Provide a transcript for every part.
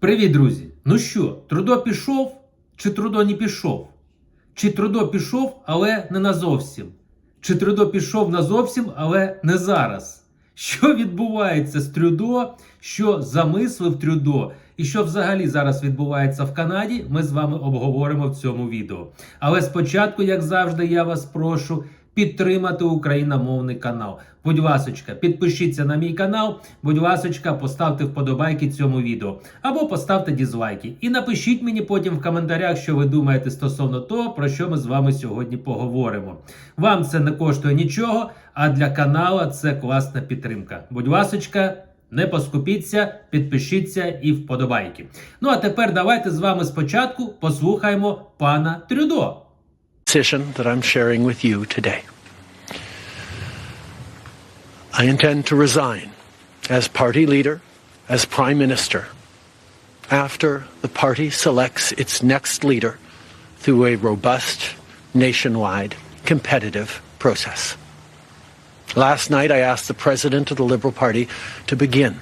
Привіт, друзі! Ну що, Трудо пішов чи Трудо не пішов? Чи Трудо пішов, але не назовсім? Чи Трудо пішов назовсім, але не зараз? Що відбувається з Трюдо? Що замислив Трюдо? І що взагалі зараз відбувається в Канаді, ми з вами обговоримо в цьому відео. Але спочатку, як завжди, я вас прошу підтримати україномовний канал. Будь ласочка, підпишіться на мій канал, будь ласочка, поставте вподобайки цьому відео або поставте дізлайки. І напишіть мені потім в коментарях, що ви думаєте стосовно того, про що ми з вами сьогодні поговоримо. Вам це не коштує нічого, а для канала це класна підтримка. Будь ласочка. Не поскупіться, підпишіться і вподобайки. Ну а тепер давайте з вами спочатку послухаємо пана Трюдо. decision that I'm sharing with you today. I intend to resign as party leader, as prime minister, after the party selects its next leader through a robust, nationwide, competitive process. Last night, I asked the president of the Liberal Party to begin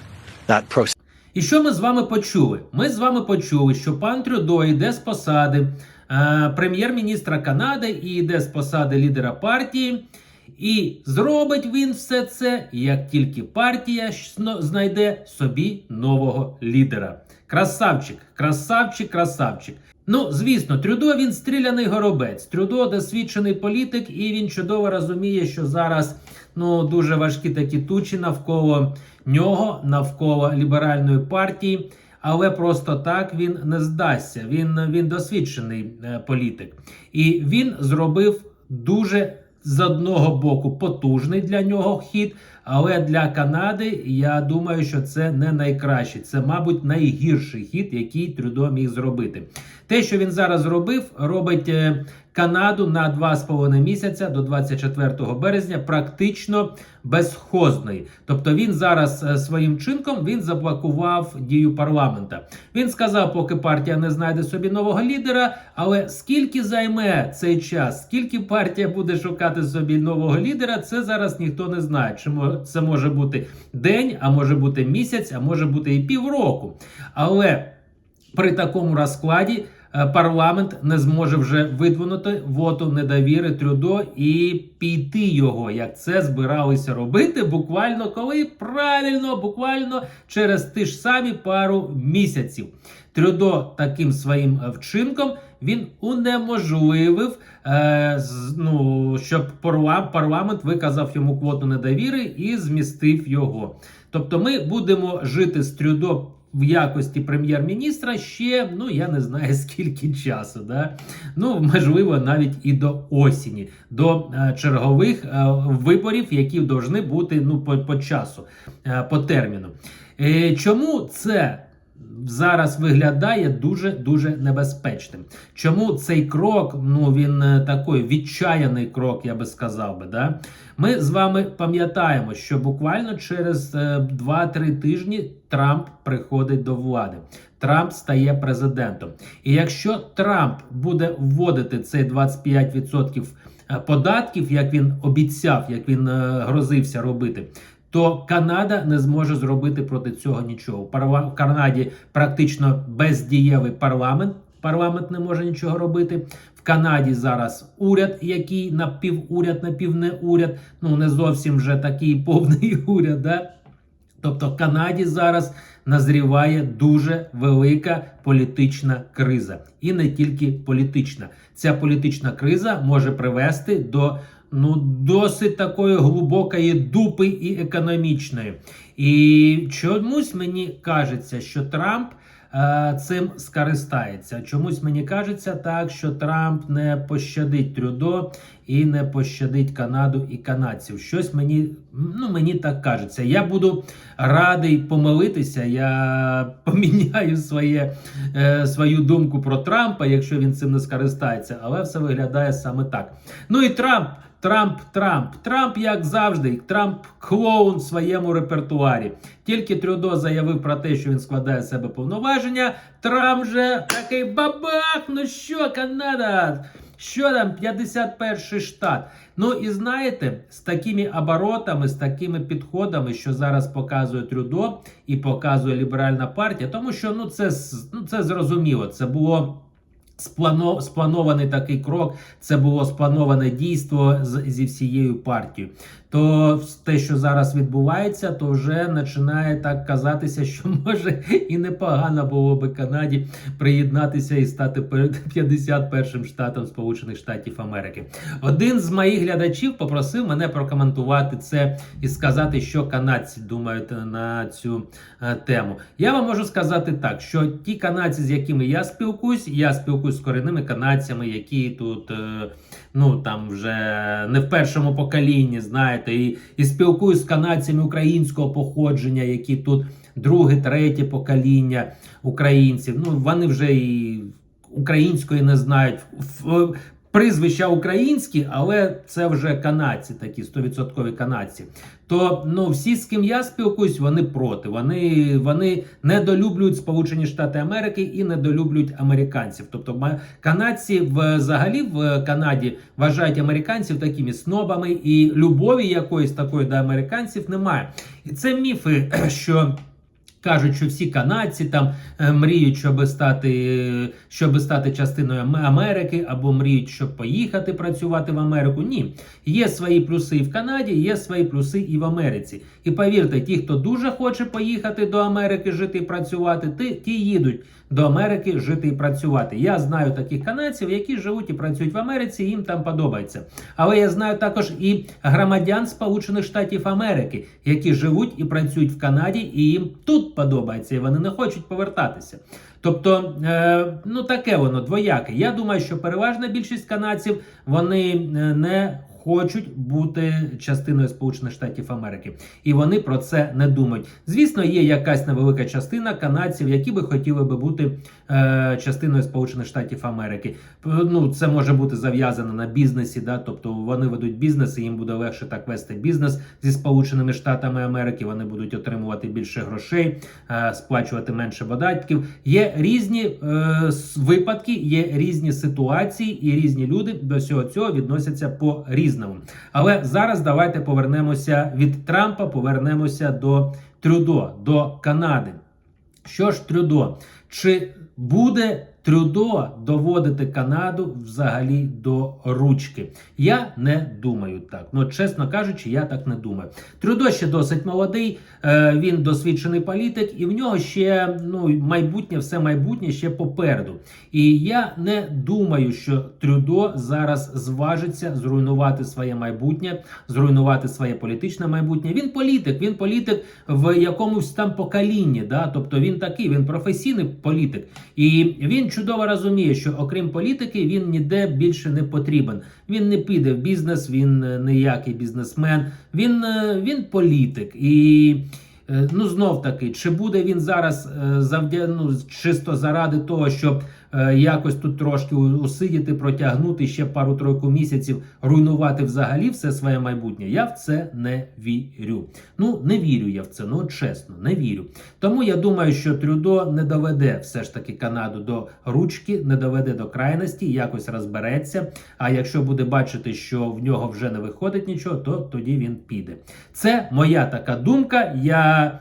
that process. І що ми з вами почули? Ми з вами почули, що пан Трюдо йде з посади е, прем'єр-міністра Канади і йде з посади лідера партії. І зробить він все це, як тільки партія знайде собі нового лідера. Красавчик, красавчик, красавчик. Ну, звісно, Трюдо він стріляний горобець. Трюдо досвідчений політик, і він чудово розуміє, що зараз ну дуже важкі такі тучі навколо нього, навколо ліберальної партії. Але просто так він не здасться. Він, він досвідчений е, політик. І він зробив дуже з одного боку потужний для нього хід, але для Канади я думаю, що це не найкращий. Це, мабуть, найгірший хід, який Трюдо міг зробити. Те, що він зараз зробив, робить е, Канаду на 2,5 місяця до 24 березня практично безхозною. Тобто він зараз е, своїм чинком він заблокував дію парламента. Він сказав, поки партія не знайде собі нового лідера. Але скільки займе цей час, скільки партія буде шукати собі нового лідера, це зараз ніхто не знає. Чи це може бути день, а може бути місяць, а може бути і півроку. Але при такому розкладі парламент не зможе вже видвинути воту недовіри Трюдо і піти його, як це збиралися робити буквально коли правильно, буквально через ті ж самі пару місяців. Трюдо таким своїм е, вчинком він унеможливив, е, ну, щоб парла- парламент виказав йому квоту недовіри і змістив його. Тобто, ми будемо жити з Трюдо в якості прем'єр-міністра ще, ну я не знаю скільки часу. Да? Ну, можливо, навіть і до осені, до е, чергових е, виборів, які повинні бути ну, по, по часу, е, по терміну. Чому це? Зараз виглядає дуже дуже небезпечним. Чому цей крок? Ну він е, такий відчаяний крок, я би сказав би. Да? Ми з вами пам'ятаємо, що буквально через е, 2-3 тижні Трамп приходить до влади. Трамп стає президентом. І якщо Трамп буде вводити цей 25% податків, як він обіцяв, як він е, грозився робити. То Канада не зможе зробити проти цього нічого. В Канаді практично бездієвий парламент. Парламент не може нічого робити. В Канаді зараз уряд, який напівуряд, напівнеуряд, ну не зовсім вже такий повний уряд. Да? Тобто в Канаді зараз назріває дуже велика політична криза, і не тільки політична. Ця політична криза може привести до ну досить такої глибокої дупи і економічної. І чомусь мені кажеться, що Трамп. е, Цим скористається. Чомусь мені кажеться так, що Трамп не пощадить Трюдо і не пощадить Канаду і канадців. Щось мені ну мені так кажеться. Я буду радий помилитися. Я поміняю своє, е, свою думку про Трампа, якщо він цим не скористається. Але все виглядає саме так. Ну і Трамп. Трамп, Трамп, Трамп, як завжди, Трамп клоун в своєму репертуарі. Тільки Трюдо заявив про те, що він складає себе повноваження. Трамп же такий бабах. Ну що, Канада? Що там 51 штат? Ну і знаєте, з такими оборотами, з такими підходами, що зараз показує Трюдо і показує ліберальна партія, тому що ну це ну це зрозуміло. Це було. Сплано, спланований такий крок, це було сплановане дійство з, зі всією партією. То те, що зараз відбувається, то вже починає так казатися, що може і непогано було би Канаді приєднатися і стати перед 51 штатом Сполучених Штатів Америки. Один з моїх глядачів попросив мене прокоментувати це і сказати, що канадці думають на цю е, тему. Я вам можу сказати так, що ті канадці, з якими я спілкуюсь, я спілкуюсь з корінними канадцями, які тут. Ну там вже не в першому поколінні, знаєте, і, і спілкуюсь з канадцями українського походження, які тут друге, третє покоління українців. Ну вони вже і української не знають. Прізвища українські, але це вже канадці, такі 100% канадці. То ну всі, з ким я спілкуюсь, вони проти. Вони, вони недолюблюють Сполучені Штати Америки і недолюблюють американців. Тобто канадці взагалі в Канаді вважають американців такими снобами, і любові якоїсь такої до американців немає. І це міфи, що. Кажуть, що всі канадці там е, мріють, щоб стати, щоб стати частиною Америки, або мріють, щоб поїхати працювати в Америку. Ні, є свої плюси і в Канаді, є свої плюси і в Америці. І повірте, ті, хто дуже хоче поїхати до Америки, жити і працювати, ті, ті їдуть до Америки жити і працювати. Я знаю таких канадців, які живуть і працюють в Америці, їм там подобається. Але я знаю також і громадян Сполучених Штатів Америки, які живуть і працюють в Канаді, і їм тут подобається, і вони не хочуть повертатися. Тобто, е, ну таке воно двояке. Я думаю, що переважна більшість канадців вони е, не хочуть бути частиною Сполучених Штатів Америки, і вони про це не думають. Звісно, є якась невелика частина канадців, які би хотіли би бути е, частиною Сполучених Штатів Америки. Ну, це може бути зав'язано на бізнесі, да, тобто вони ведуть бізнес, і їм буде легше так вести бізнес зі Сполученими Штатами Америки. Вони будуть отримувати більше грошей, е, сплачувати менше податків. Є різні е, випадки, є різні ситуації, і різні люди до всього цього відносяться по різному. Але зараз давайте повернемося від Трампа, повернемося до Трюдо, до Канади. Що ж Трюдо? Чи буде Трюдо доводити Канаду взагалі до ручки? Я не думаю так. Ну, чесно кажучи, я так не думаю. Трюдо ще досить молодий, е, він досвідчений політик, і в нього ще ну, майбутнє, все майбутнє ще попереду. І я не думаю, що Трюдо зараз зважиться зруйнувати своє майбутнє, зруйнувати своє політичне майбутнє. Він політик, він політик в якомусь там поколінні. Да? Тобто він такий, він професійний політик. І він чудово розуміє, що окрім політики, він ніде більше не потрібен. Він не піде в бізнес, він е, ніякий бізнесмен, він, е, він політик. І е, ну знов таки, чи буде він зараз завдяну завдя... ну, чисто заради того, щоб якось тут трошки усидіти, протягнути ще пару-тройку місяців, руйнувати взагалі все своє майбутнє. Я в це не вірю. Ну не вірю я в це. Ну чесно, не вірю. Тому я думаю, що Трюдо не доведе все ж таки Канаду до ручки, не доведе до крайності, якось розбереться. А якщо буде бачити, що в нього вже не виходить нічого, то тоді він піде. Це моя така думка. Я.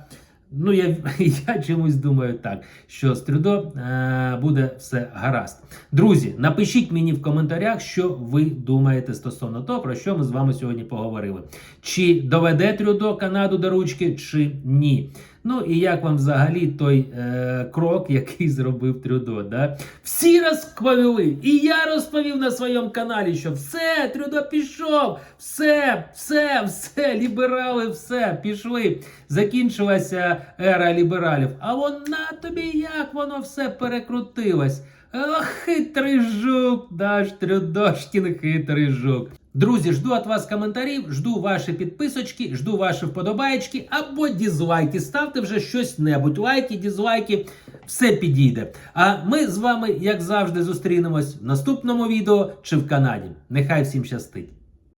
Ну, я, я чомусь думаю так, що з Трюдо е, буде все гаразд. Друзі, напишіть мені в коментарях, що ви думаєте стосовно того, про що ми з вами сьогодні поговорили. Чи доведе Трюдо Канаду до ручки, чи ні. Ну і як вам взагалі той е, крок, який зробив Трюдо? Да? Всі розповіли, і я розповів на своєму каналі, що все, Трюдо пішов, все, все, все, ліберали, все, пішли. Закінчилася ера лібералів. А вона тобі як воно все перекрутилось? Ох, хитрий жук, наш Трюдошкін хитрий жук. Друзі, жду від вас коментарів, жду ваші підписочки, жду ваші вподобаєчки або дізлайки. Ставте вже щось небудь. Лайки, дізлайки, все підійде. А ми з вами, як завжди, зустрінемось в наступному відео чи в Канаді. Нехай всім щастить!